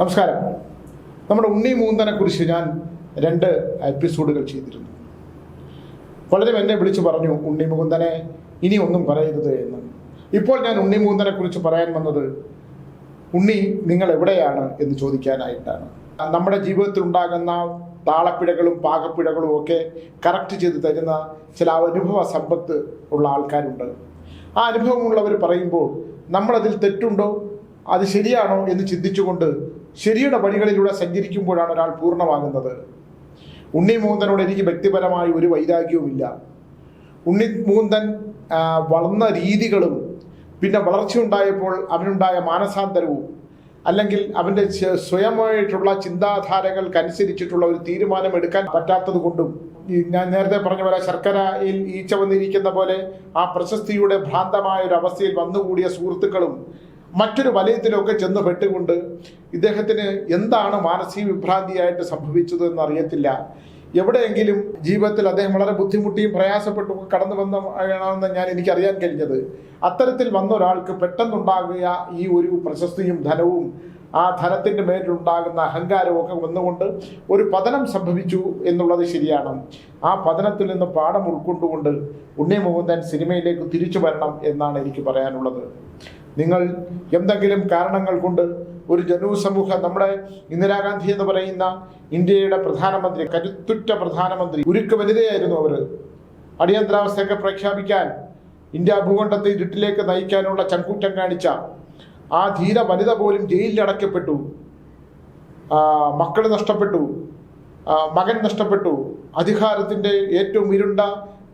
നമസ്കാരം. നമ്മുടെ ഉണ്ണി മൂന്തനെ കുറിച്ച് ഞാൻ രണ്ട് എപ്പിസോഡുകൾ ചെയ്തിരുന്നു. വളരെ എന്നെ വിളിച്ചു പറഞ്ഞു ഉണ്ണി മുകുന്ദനെ ഇനി ഒന്നും പറയരുത് എന്ന്. ഇപ്പോൾ ഞാൻ ഉണ്ണി മൂന്തനെ കുറിച്ച് പറയാൻ വന്നത് ഉണ്ണി നിങ്ങൾ എവിടെയാണ്? എന്ന് ചോദിക്കാനായിട്ടാണ്. നമ്മുടെ ജീവിതത്തിൽ ഉണ്ടാകുന്ന താളപ്പിഴകളും പാകപ്പിഴകളും ഒക്കെ കറക്റ്റ് ചെയ്ത് തരുന്ന ചില അനുഭവ സമ്പത്ത് ഉള്ള ആൾക്കാരുണ്ട്. ആ അനുഭവമുള്ളവർ പറയുമ്പോൾ നമ്മളതിൽ തെറ്റുണ്ടോ? അത് ശരിയാണോ? എന്ന് ചിന്തിച്ചുകൊണ്ട് ശരിയുടെ വഴികളിലൂടെ സഞ്ചരിക്കുമ്പോഴാണ് ഒരാൾ പൂർണമാകുന്നത്. ഉണ്ണി മൂന്തനോട് എനിക്ക് വ്യക്തിപരമായി ഒരു വൈരാഗ്യവുമില്ല. ഉണ്ണി മൂന്തൻ വളർന്ന രീതികളും പിന്നെ വളർച്ചയുണ്ടായപ്പോൾ അവനുണ്ടായ മാനസാന്തരവും അല്ലെങ്കിൽ അവന്റെ സ്വ- സ്വയമായിട്ടുള്ള ചിന്താധാരകൾക്കനുസരിച്ചിട്ടുള്ള ഒരു തീരുമാനം എടുക്കാൻ പറ്റാത്തത് കൊണ്ടും ഞാൻ നേരത്തെ പറഞ്ഞ പോലെ ശർക്കരയിൽ ഈച്ച വന്നിരിക്കുന്ന പോലെ ആ പ്രശസ്തിയുടെ ഭ്രാന്തമായ ഒരു അവസ്ഥയിൽ വന്നുകൂടിയ സുഹൃത്തുക്കളും മറ്റൊരു വലയത്തിലൊക്കെ ചെന്ന് പെട്ടുകൊണ്ട് ഇദ്ദേഹത്തിന് എന്താണ് മാനസിക വിഭ്രാന്തിയായിട്ട് സംഭവിച്ചത് എന്ന് അറിയത്തില്ല എവിടെയെങ്കിലും ജീവിതത്തിൽ അദ്ദേഹം വളരെ ബുദ്ധിമുട്ടിയും പ്രയാസപ്പെട്ടു കടന്നു വന്നാണെന്ന് ഞാൻ എനിക്കറിയാൻ കഴിഞ്ഞത്. അത്തരത്തിൽ വന്ന ഒരാൾക്ക് പെട്ടെന്നുണ്ടാകുക ഈ ഒരു പ്രശസ്തിയും ധനവും ആ ധനത്തിന്റെ അഹങ്കാരവും ഒക്കെ വന്നുകൊണ്ട് ഒരു പതനം സംഭവിച്ചു എന്നുള്ളത് ശരിയാണ്. ആ പതനത്തിൽ നിന്ന് പാഠം ഉൾക്കൊണ്ടുകൊണ്ട് ഉണ്ണി മുകുന്ദൻ സിനിമയിലേക്ക് തിരിച്ചു വരണം എന്നാണ് എനിക്ക് പറയാനുള്ളത്. നിങ്ങൾ എന്തെങ്കിലും കാരണങ്ങൾ കൊണ്ട് ഒരു ജനസമൂഹം നമ്മുടെ ഇന്ദിരാഗാന്ധി എന്ന് പറയുന്ന ഇന്ത്യയുടെ പ്രധാനമന്ത്രി കരുത്തുറ്റ പ്രധാനമന്ത്രി ഉരുക്ക് വനിതയായിരുന്നു അവർ അടിയന്തരാവസ്ഥയൊക്കെ പ്രഖ്യാപിക്കാൻ ഇന്ത്യ ഭൂഖണ്ഡത്തെ ഇരുട്ടിലേക്ക് നയിക്കാനുള്ള ചങ്കൂറ്റം കാണിച്ച ആ ധീര വനിത പോലും ജയിലിൽ അടയ്ക്കപ്പെട്ടു മക്കൾ നഷ്ടപ്പെട്ടു. മകൻ നഷ്ടപ്പെട്ടു. അധികാരത്തിന്റെ ഏറ്റവും ഇരുണ്ട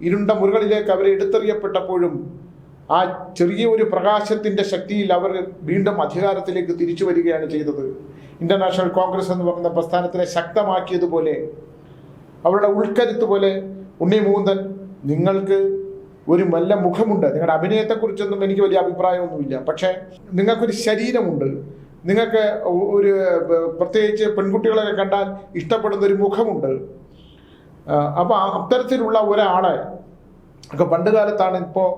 ഇരുണ്ട മുറികളിലേക്ക് അവരെ എടുത്തെറിയപ്പെട്ടപ്പോഴും ആ ചെറിയ ഒരു പ്രകാശത്തിന്റെ ശക്തിയിൽ അവർ വീണ്ടും അധികാരത്തിലേക്ക് തിരിച്ചു വരികയാണ് ചെയ്തത്. ഇന്റർനാഷണൽ കോൺഗ്രസ് എന്ന് പറയുന്ന പ്രസ്ഥാനത്തിനെ ശക്തമാക്കിയതുപോലെ അവരുടെ ഉൾക്കരുത്ത് പോലെ ഉണ്ണി മൂന്തൻ നിങ്ങൾക്ക് ഒരു നല്ല മുഖമുണ്ട്. നിങ്ങളുടെ അഭിനയത്തെക്കുറിച്ചൊന്നും എനിക്ക് വലിയ അഭിപ്രായമൊന്നുമില്ല. പക്ഷേ നിങ്ങൾക്കൊരു ശരീരമുണ്ട്. നിങ്ങൾക്ക് ഒരു പ്രത്യേകിച്ച് പെൺകുട്ടികളൊക്കെ കണ്ടാൽ ഇഷ്ടപ്പെടുന്ന ഒരു മുഖമുണ്ട് അപ്പോൾ അത്തരത്തിലുള്ള ഒരാളെ ഒക്കെ പണ്ട് കാലത്താണ് ഇപ്പോൾ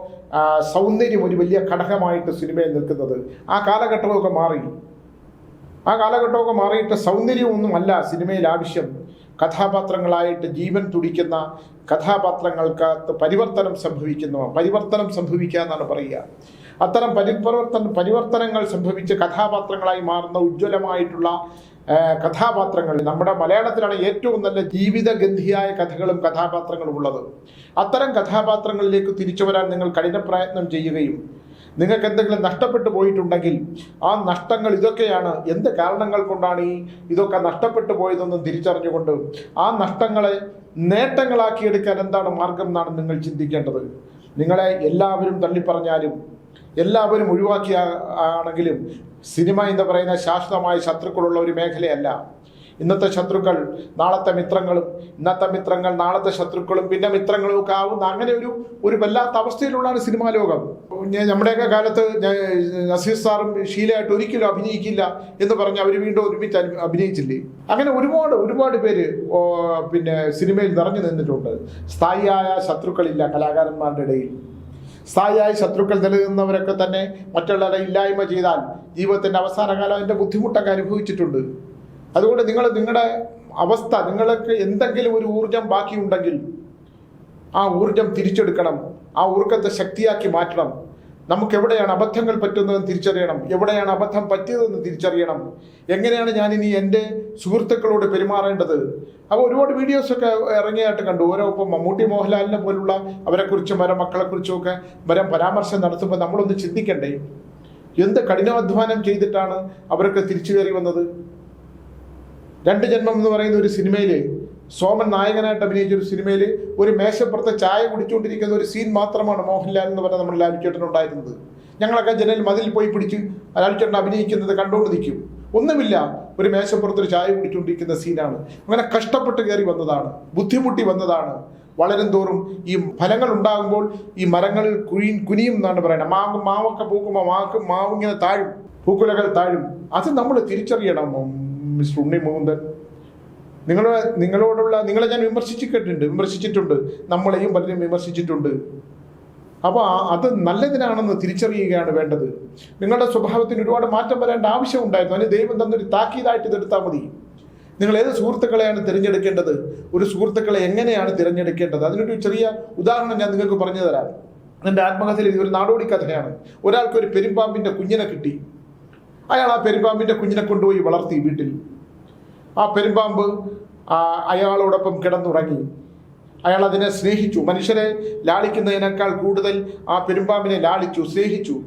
സൗന്ദര്യം ഒരു വലിയ ഘടകമായിട്ട് സിനിമയിൽ നിൽക്കുന്നത്. ആ കാലഘട്ടമൊക്കെ മാറി. ആ കാലഘട്ടമൊക്കെ മാറിയിട്ട് സൗന്ദര്യമൊന്നുമല്ല സിനിമയിൽ ആവശ്യം. കഥാപാത്രങ്ങളായിട്ട് ജീവൻ തുടിക്കുന്ന കഥാപാത്രങ്ങൾക്ക് പരിവർത്തനം സംഭവിക്കുന്നു. പരിവർത്തനം സംഭവിക്കുക എന്നാണ് പറയുക. അത്തരം പരിവർത്തന പരിവർത്തനങ്ങൾ സംഭവിച്ച് കഥാപാത്രങ്ങളായി മാറുന്ന ഉജ്ജ്വലമായിട്ടുള്ള കഥാപാത്രങ്ങൾ നമ്മുടെ മലയാളത്തിലാണ് ഏറ്റവും നല്ല ജീവിതഗന്ധിയായ കഥകളും കഥാപാത്രങ്ങളും ഉള്ളത്. അത്തരം കഥാപാത്രങ്ങളിലേക്ക് തിരിച്ചു വരാൻ നിങ്ങൾ കഠിന പ്രയത്നം ചെയ്യുകയും നിങ്ങൾക്ക് എന്തെങ്കിലും നഷ്ടപ്പെട്ടു പോയിട്ടുണ്ടെങ്കിൽ ആ നഷ്ടങ്ങൾ ഇതൊക്കെയാണ്. എന്ത് കാരണങ്ങൾ കൊണ്ടാണ് ഈ ഇതൊക്കെ നഷ്ടപ്പെട്ടു പോയതെന്നും തിരിച്ചറിഞ്ഞുകൊണ്ട് ആ നഷ്ടങ്ങളെ നേട്ടങ്ങളാക്കിയെടുക്കാൻ എന്താണ് മാർഗം എന്നാണ് നിങ്ങൾ ചിന്തിക്കേണ്ടത്. നിങ്ങളെ എല്ലാവരും തള്ളിപ്പറഞ്ഞാലും എല്ലാവരും ഒഴിവാക്കിയ ആണെങ്കിലും സിനിമ എന്ന് പറയുന്ന ശാശ്വതമായ ശത്രുക്കളുള്ള ഒരു മേഖലയല്ല. ഇന്നത്തെ ശത്രുക്കൾ നാളത്തെ മിത്രങ്ങളും ഇന്നത്തെ മിത്രങ്ങൾ നാളത്തെ ശത്രുക്കളും പിന്നെ മിത്രങ്ങളും ഒക്കെ ആവുന്ന അങ്ങനെ ഒരു ഒരു വല്ലാത്ത അവസ്ഥയിലുള്ളതാണ് സിനിമാ ലോകം. നമ്മുടെയൊക്കെ കാലത്ത് നസീർ സാറും ഷീലയായിട്ട് ഒരിക്കലും അഭിനയിക്കില്ല എന്ന് പറഞ്ഞ് അവർ വീണ്ടും ഒരുമിച്ച് അഭിനയിച്ചില്ലേ? അങ്ങനെ ഒരുപാട് ഒരുപാട് പേര് പിന്നെ സിനിമയിൽ നിറഞ്ഞു നിന്നിട്ടുണ്ട്. സ്ഥായിയായ ശത്രുക്കളില്ല കലാകാരന്മാരുടെ ഇടയിൽ. സ്ഥായിയായ ശത്രുക്കൾ നിലനിന്നവരൊക്കെ തന്നെ മറ്റുള്ളവരെ ഇല്ലായ്മ ചെയ്താൽ ജീവിതത്തിന്റെ അവസാന കാലം അതിന്റെ ബുദ്ധിമുട്ടൊക്കെ അനുഭവിച്ചിട്ടുണ്ട്. അതുകൊണ്ട് നിങ്ങൾ നിങ്ങളുടെ അവസ്ഥ നിങ്ങൾക്ക് എന്തെങ്കിലും ഒരു ഊർജം ബാക്കിയുണ്ടെങ്കിൽ ആ ഊർജം തിരിച്ചെടുക്കണം. ആ ഊർജത്തെ ശക്തിയാക്കി മാറ്റണം. നമുക്ക് എവിടെയാണ് അബദ്ധങ്ങൾ പറ്റുന്നതെന്ന് തിരിച്ചറിയണം? എവിടെയാണ് അബദ്ധം പറ്റിയതെന്ന് തിരിച്ചറിയണം? എങ്ങനെയാണ് ഞാൻ ഇനി എന്റെ സുഹൃത്തുക്കളോട് പെരുമാറേണ്ടത്? അപ്പോൾ ഒരുപാട് വീഡിയോസൊക്കെ ഇറങ്ങിയായിട്ട് കണ്ടു. ഓരോ ഇപ്പം മമ്മൂട്ടി മോഹൻലാലിനെ പോലുള്ള അവരെക്കുറിച്ചും വരെ മക്കളെക്കുറിച്ചും ഒക്കെ വരെ പരാമർശം നടത്തുമ്പോൾ നമ്മളൊന്ന് ചിന്തിക്കണ്ടേ? എന്ത് കഠിനാധ്വാനം ചെയ്തിട്ടാണ് അവരൊക്കെ തിരിച്ചു കയറി വന്നത്? രണ്ട് ജന്മം എന്ന് പറയുന്ന ഒരു സിനിമയിൽ സോമൻ നായകനായിട്ട് അഭിനയിച്ച ഒരു സിനിമയിൽ ഒരു മേശപ്പുറത്ത് ചായ കുടിച്ചുകൊണ്ടിരിക്കുന്ന ഒരു സീൻ മാത്രമാണ് മോഹൻലാൽ എന്ന് പറഞ്ഞ നമ്മുടെ ലാലുചേട്ടൻ ഉണ്ടായിരുന്നത്. ഞങ്ങളൊക്കെ ജനൽ മതിൽ പോയി പിടിച്ച് ലാലുചേട്ടൻ അഭിനയിക്കുന്നത് കണ്ടുകൊണ്ട് നിൽക്കും. ഒന്നുമില്ല ഒരു മേശപ്പുറത്ത് ഒരു ചായ കുടിച്ചുകൊണ്ടിരിക്കുന്ന സീനാണ്. അങ്ങനെ കഷ്ടപ്പെട്ട് കയറി വന്നതാണ് ബുദ്ധിമുട്ടി വന്നതാണ്. വളരും തോറും ഈ ഫലങ്ങൾ ഉണ്ടാകുമ്പോൾ ഈ മരങ്ങൾ കുഴി കുനിയും എന്നാണ് പറയുന്നത്. മാവ് മാവൊക്കെ പൂക്കുമ്പോൾ മാക്ക് മാവ് ഇങ്ങനെ താഴും പൂക്കുലകൾ താഴും. അത് നമ്മൾ തിരിച്ചറിയണം. മിസ്റ്റർ ഉണ്ണി മുകുന്ദൻ നിങ്ങൾ നിങ്ങളോടുള്ള നിങ്ങളെ ഞാൻ വിമർശിച്ചു കേട്ടിട്ടുണ്ട് വിമർശിച്ചിട്ടുണ്ട്. നമ്മളെയും പലരും വിമർശിച്ചിട്ടുണ്ട്. അപ്പോൾ അത് നല്ലതിനാണെന്ന് തിരിച്ചറിയുകയാണ് വേണ്ടത്. നിങ്ങളുടെ സ്വഭാവത്തിന് ഒരുപാട് മാറ്റം വരേണ്ട ആവശ്യമുണ്ടായിരുന്നു. അതിന് ദൈവം തന്നൊരു താക്കീതായിട്ട് ഇതെടുത്താൽ മതി. നിങ്ങൾ ഏത് സുഹൃത്തുക്കളെയാണ് തിരഞ്ഞെടുക്കേണ്ടത്? ഒരു സുഹൃത്തുക്കളെ എങ്ങനെയാണ് തിരഞ്ഞെടുക്കേണ്ടത്? അതിനൊരു ചെറിയ ഉദാഹരണം ഞാൻ നിങ്ങൾക്ക് പറഞ്ഞു തരാം. എന്റെ ആത്മകഥയിൽ ഇതൊരു നാടോടി കഥയാണ്. ഒരാൾക്ക് ഒരു പെരുമ്പാമ്പിന്റെ കുഞ്ഞിനെ കിട്ടി. അയാൾ ആ പെരുമ്പാമ്പിന്റെ കുഞ്ഞിനെ കൊണ്ടുപോയി വളർത്തി വീട്ടിൽ. ആ പെരുമ്പാമ്പ് അയാളോടൊപ്പം കിടന്നുറങ്ങി. അയാൾ അതിനെ സ്നേഹിച്ചു. മനുഷ്യരെ ലാളിക്കുന്നതിനേക്കാൾ കൂടുതൽ ആ പെരുമ്പാമ്പിനെ ലാളിച്ചു സ്നേഹിച്ചു.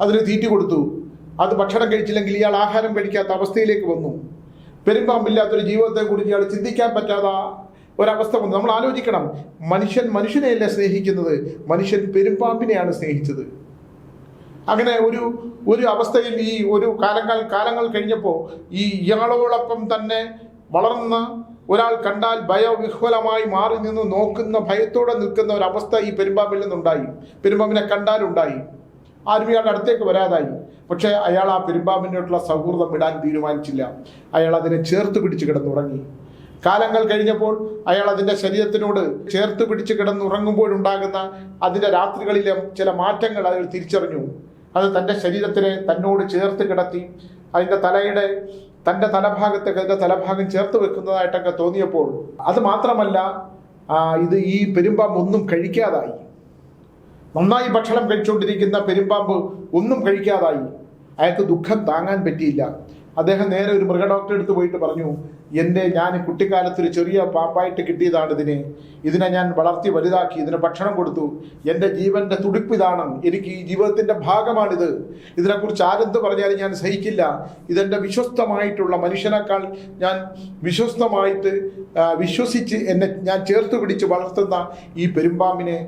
അതിന് തീറ്റി കൊടുത്തു. അത് ഭക്ഷണം കഴിച്ചില്ലെങ്കിൽ ഇയാൾ ആഹാരം കഴിക്കാത്ത അവസ്ഥയിലേക്ക് വന്നു. പെരുമ്പാമ്പില്ലാത്തൊരു കൂടി ഇയാൾ ചിന്തിക്കാൻ പറ്റാത്ത ഒരവസ്ഥ വന്നു. നമ്മൾ ആലോചിക്കണം. മനുഷ്യൻ മനുഷ്യനെയല്ല സ്നേഹിക്കുന്നത്? മനുഷ്യൻ പെരുമ്പാമ്പിനെയാണ് സ്നേഹിച്ചത്. അങ്ങനെ ഒരു ഒരു അവസ്ഥയിൽ ഈ ഒരു കാലങ്ങൾ കാലങ്ങൾ കഴിഞ്ഞപ്പോൾ ഈ ഇയാളോടൊപ്പം തന്നെ വളർന്ന ഒരാൾ കണ്ടാൽ ഭയവിഹ്വലമായി മാറി നിന്ന് നോക്കുന്ന ഭയത്തോടെ നിൽക്കുന്ന ഒരു അവസ്ഥ ഈ പെരുമ്പാമ്പിൽ നിന്നുണ്ടായി. പെരുമ്പാമ്പിനെ കണ്ടാലുണ്ടായി ആരും ഇയാളുടെ അടുത്തേക്ക് വരാതായി. പക്ഷേ അയാൾ ആ പെരുമ്പാമ്പിനോട്ടുള്ള സൗഹൃദം വിടാൻ തീരുമാനിച്ചില്ല. അയാൾ അതിനെ ചേർത്ത് പിടിച്ച് കിടന്നുറങ്ങി. കാലങ്ങൾ കഴിഞ്ഞപ്പോൾ അയാൾ അതിന്റെ ശരീരത്തിനോട് ചേർത്ത് പിടിച്ച് കിടന്നുറങ്ങുമ്പോഴുണ്ടാകുന്ന അതിന്റെ രാത്രികളിലെ ചില മാറ്റങ്ങൾ അയാൾ തിരിച്ചറിഞ്ഞു. അത് തന്റെ ശരീരത്തിനെ തന്നോട് ചേർത്ത് കിടത്തി അതിന്റെ തലയുടെ തന്റെ തലഭാഗത്തെ അതിന്റെ തലഭാഗം ചേർത്ത് വെക്കുന്നതായിട്ടൊക്കെ തോന്നിയപ്പോൾ അത് മാത്രമല്ല ഇത് ഈ പെരുമ്പാമ്പ് ഒന്നും കഴിക്കാതായി. നന്നായി ഭക്ഷണം കഴിച്ചുകൊണ്ടിരിക്കുന്ന പെരുമ്പാമ്പ് ഒന്നും കഴിക്കാതായി. അയാൾക്ക് ദുഃഖം താങ്ങാൻ പറ്റിയില്ല. അദ്ദേഹം നേരെ ഒരു മൃഗഡോക്ടറെ അടുത്ത് പോയിട്ട് പറഞ്ഞു എന്റെ ഞാൻ കുട്ടിക്കാലത്ത് ഒരു ചെറിയ പാമ്പായിട്ട് കിട്ടിയതാണ് ഇതിനെ. ഇതിനെ ഞാൻ വളർത്തി വലുതാക്കി ഇതിന് ഭക്ഷണം കൊടുത്തു. എന്റെ ജീവന്റെ തുടിപ്പ് ഇതാണ്. എനിക്ക് ഈ ജീവിതത്തിന്റെ ഭാഗമാണിത്. ഇതിനെക്കുറിച്ച് ആരെന്ത് പറഞ്ഞാലും ഞാൻ സഹിക്കില്ല. ഇതെന്റെ വിശ്വസ്തമായിട്ടുള്ള മനുഷ്യനേക്കാൾ ഞാൻ വിശ്വസ്തമായിട്ട് വിശ്വസിച്ച് എന്നെ ഞാൻ ചേർത്ത് പിടിച്ച് വളർത്തുന്ന ഈ പെരുമ്പാമ്പിനെ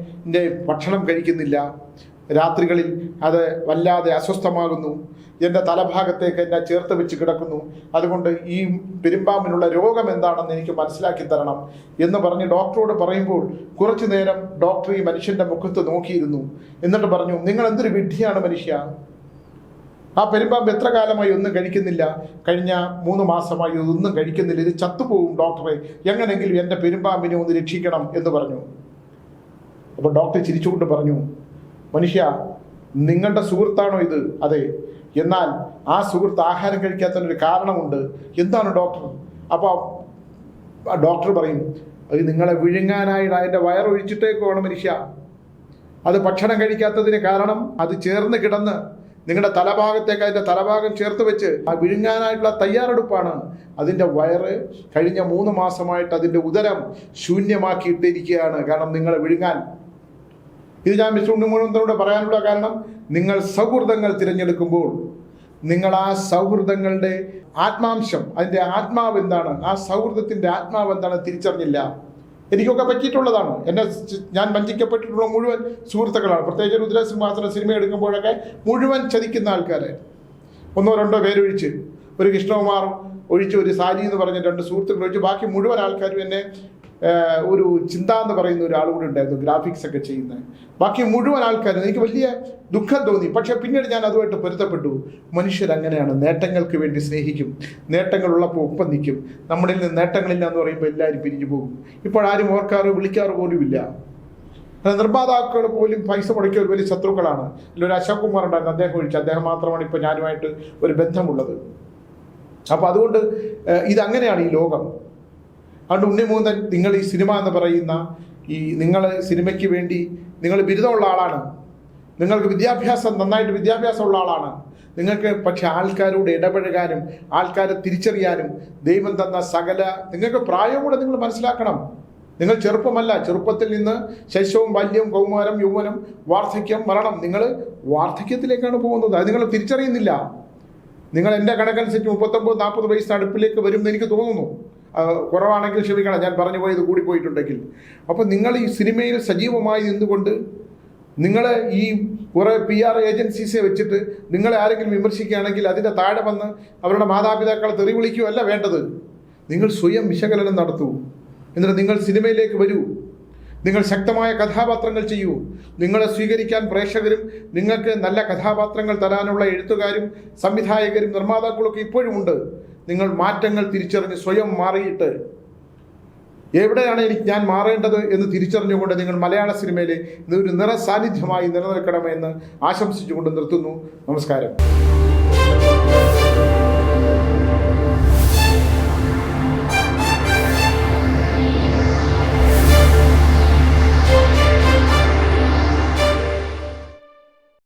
ഭക്ഷണം കഴിക്കുന്നില്ല. രാത്രികളിൽ അത് വല്ലാതെ അസ്വസ്ഥമാകുന്നു. എന്റെ തലഭാഗത്തേക്ക് എന്നെ ചേർത്ത് വെച്ച് കിടക്കുന്നു. അതുകൊണ്ട് ഈ പെരുമ്പാമ്പിനുള്ള രോഗം എന്താണെന്ന് എനിക്ക് മനസ്സിലാക്കി തരണം എന്ന് പറഞ്ഞ് ഡോക്ടറോട് പറയുമ്പോൾ കുറച്ചു നേരം ഡോക്ടർ ഈ മനുഷ്യന്റെ മുഖത്ത് നോക്കിയിരുന്നു. എന്നിട്ട് പറഞ്ഞു നിങ്ങൾ എന്തൊരു വിഡ്ഢിയാണ് മനുഷ്യ? ആ പെരുമ്പാമ്പ് എത്ര കാലമായി ഒന്നും കഴിക്കുന്നില്ല. കഴിഞ്ഞ മൂന്ന് മാസമായി ഒന്നും കഴിക്കുന്നില്ല. ഇത് ചത്തുപോകും ഡോക്ടറെ. എങ്ങനെങ്കിലും എന്റെ പെരുമ്പാമ്പിനെ ഒന്ന് രക്ഷിക്കണം എന്ന് പറഞ്ഞു. അപ്പോൾ ഡോക്ടർ ചിരിച്ചുകൊണ്ട് പറഞ്ഞു മനുഷ്യ നിങ്ങളുടെ സുഹൃത്താണോ ഇത്? അതെ. എന്നാൽ ആ സുഹൃത്ത് ആഹാരം കഴിക്കാത്തതിനൊരു കാരണമുണ്ട്. എന്താണ് ഡോക്ടർ? അപ്പോൾ ഡോക്ടർ പറയും അത് നിങ്ങളെ വിഴുങ്ങാനായിട്ട് അതിന്റെ വയറൊഴിച്ചിട്ടേക്കുവാണ് മനുഷ്യ. അത് ഭക്ഷണം കഴിക്കാത്തതിന് കാരണം അത് ചേർന്ന് കിടന്ന് നിങ്ങളുടെ തലഭാഗത്തേക്ക് അതിന്റെ തലഭാഗം ചേർത്ത് വെച്ച് ആ വിഴുങ്ങാനായിട്ടുള്ള തയ്യാറെടുപ്പാണ്. അതിന്റെ വയറ് കഴിഞ്ഞ മൂന്ന് മാസമായിട്ട് അതിന്റെ ഉദരം ശൂന്യമാക്കിയിട്ടിരിക്കുകയാണ്. കാരണം നിങ്ങളെ വിഴുങ്ങാൻ ഇത് ഞാൻ മിസ്റ്റർ ഉണ്ണിമൂലത്തോട് പറയാനുള്ള കാരണം നിങ്ങൾ സൗഹൃദങ്ങൾ തിരഞ്ഞെടുക്കുമ്പോൾ നിങ്ങൾ ആ സൗഹൃദങ്ങളുടെ ആത്മാംശം അതിന്റെ ആത്മാവ് എന്താണ് ആ സൗഹൃദത്തിന്റെ ആത്മാവ് എന്താണ് തിരിച്ചറിഞ്ഞില്ല. എനിക്കൊക്കെ പറ്റിയിട്ടുള്ളതാണ്. എന്നെ ഞാൻ വഞ്ചിക്കപ്പെട്ടിട്ടുള്ള മുഴുവൻ സുഹൃത്തുക്കളാണ്. പ്രത്യേകിച്ച് രുദ്രസിംഹാസന സിനിമ എടുക്കുമ്പോഴൊക്കെ മുഴുവൻ ചതിക്കുന്ന ആൾക്കാരെ. ഒന്നോ രണ്ടോ പേരൊഴിച്ച് ഒരു കൃഷ്ണകുമാർ ഒഴിച്ച് ഒരു സാരി എന്ന് പറഞ്ഞ രണ്ട് സുഹൃത്തുക്കൾ ഒഴിച്ച് ബാക്കി മുഴുവൻ ആൾക്കാരും എന്നെ ഒരു ചിന്ത എന്ന് പറയുന്ന ഒരാൾ കൂടെ ഉണ്ടായിരുന്നു ഗ്രാഫിക്സ് ഒക്കെ ചെയ്യുന്നത് ബാക്കി മുഴുവൻ ആൾക്കാരും എനിക്ക് വലിയ ദുഃഖം തോന്നി. പക്ഷെ പിന്നീട് ഞാൻ അതുമായിട്ട് പൊരുത്തപ്പെട്ടു. മനുഷ്യർ അങ്ങനെയാണ്. നേട്ടങ്ങൾക്ക് വേണ്ടി സ്നേഹിക്കും. നേട്ടങ്ങളുള്ളപ്പോൾ ഒപ്പം നിൽക്കും. നമ്മളിൽ നിന്ന് നേട്ടങ്ങളില്ല എന്ന് പറയുമ്പോൾ എല്ലാവരും പിരിഞ്ഞു പോകും. ഇപ്പോൾ ആരും ഓർക്കാറോ വിളിക്കാറോ പോലുമില്ല. നിർമ്മാതാക്കൾ പോലും പൈസ മുടക്കിയ ഒരു വലിയ ശത്രുക്കളാണ്. ഒരു അശോക് കുമാർ ഉണ്ടായിരുന്നു. അദ്ദേഹം ഒഴിച്ച് അദ്ദേഹം മാത്രമാണ് ഇപ്പോൾ ഞാനുമായിട്ട് ഒരു ബന്ധമുള്ളത്. അപ്പോൾ അതുകൊണ്ട് ഇതങ്ങനെയാണ് ഈ ലോകം. അതുകൊണ്ട് ഉണ്ണിമൂന്നൻ നിങ്ങൾ ഈ സിനിമ എന്ന് പറയുന്ന ഈ നിങ്ങൾ സിനിമയ്ക്ക് വേണ്ടി നിങ്ങൾ ബിരുദമുള്ള ആളാണ്. നിങ്ങൾക്ക് വിദ്യാഭ്യാസം നന്നായിട്ട് വിദ്യാഭ്യാസമുള്ള ആളാണ്. നിങ്ങൾക്ക് പക്ഷെ ആൾക്കാരോട് ഇടപഴകാനും ആൾക്കാരെ തിരിച്ചറിയാനും ദൈവം തന്ന സകല നിങ്ങൾക്ക് പ്രായം കൂടെ നിങ്ങൾ മനസ്സിലാക്കണം. നിങ്ങൾ ചെറുപ്പമല്ല ചെറുപ്പത്തിൽ നിന്ന് ശൈശവും ബാല്യം കൗമാരം യൗവനം വാർദ്ധക്യം മരണം നിങ്ങൾ വാർദ്ധക്യത്തിലേക്കാണ് പോകുന്നത്. അത് നിങ്ങൾ തിരിച്ചറിയുന്നില്ല. നിങ്ങൾ എന്റെ കണക്കനുസരിച്ച് മുപ്പത്തൊമ്പത് നാൽപ്പത് വയസ്സ് അടുപ്പിലേക്ക് വരും എന്ന് എനിക്ക് തോന്നുന്നു. കുറവാണെങ്കിൽ ക്ഷമിക്കണം ഞാൻ പറഞ്ഞു പോയത് കൂടിപ്പോയിട്ടുണ്ടെങ്കിൽ അപ്പോൾ നിങ്ങൾ ഈ സിനിമയിൽ സജീവമായി നിന്നുകൊണ്ട് നിങ്ങൾ ഈ കുറേ പി ആർ ഏജൻസീസെ വെച്ചിട്ട് നിങ്ങളെ ആരെങ്കിലും വിമർശിക്കുകയാണെങ്കിൽ അതിന്റെ താഴെ വന്ന് അവരുടെ മാതാപിതാക്കളെ തെറി വിളിക്കുകയല്ല വേണ്ടത്. നിങ്ങൾ സ്വയം വിശകലനം നടത്തൂ. എന്നിട്ട് നിങ്ങൾ സിനിമയിലേക്ക് വരൂ. നിങ്ങൾ ശക്തമായ കഥാപാത്രങ്ങൾ ചെയ്യൂ. നിങ്ങളെ സ്വീകരിക്കാൻ പ്രേക്ഷകരും നിങ്ങൾക്ക് നല്ല കഥാപാത്രങ്ങൾ തരാനുള്ള എഴുത്തുകാരും സംവിധായകരും നിർമ്മാതാക്കളൊക്കെ ഇപ്പോഴും ഉണ്ട്. നിങ്ങൾ മാറ്റങ്ങൾ തിരിച്ചറിഞ്ഞ് സ്വയം മാറിയിട്ട് എവിടെയാണ് എനിക്ക് ഞാൻ മാറേണ്ടത് എന്ന് തിരിച്ചറിഞ്ഞുകൊണ്ട് നിങ്ങൾ മലയാള സിനിമയിലെ ഒരു നിറ സാന്നിധ്യമായി നിലനിൽക്കണമെന്ന് ആശംസിച്ചുകൊണ്ട് നിർത്തുന്നു. നമസ്കാരം.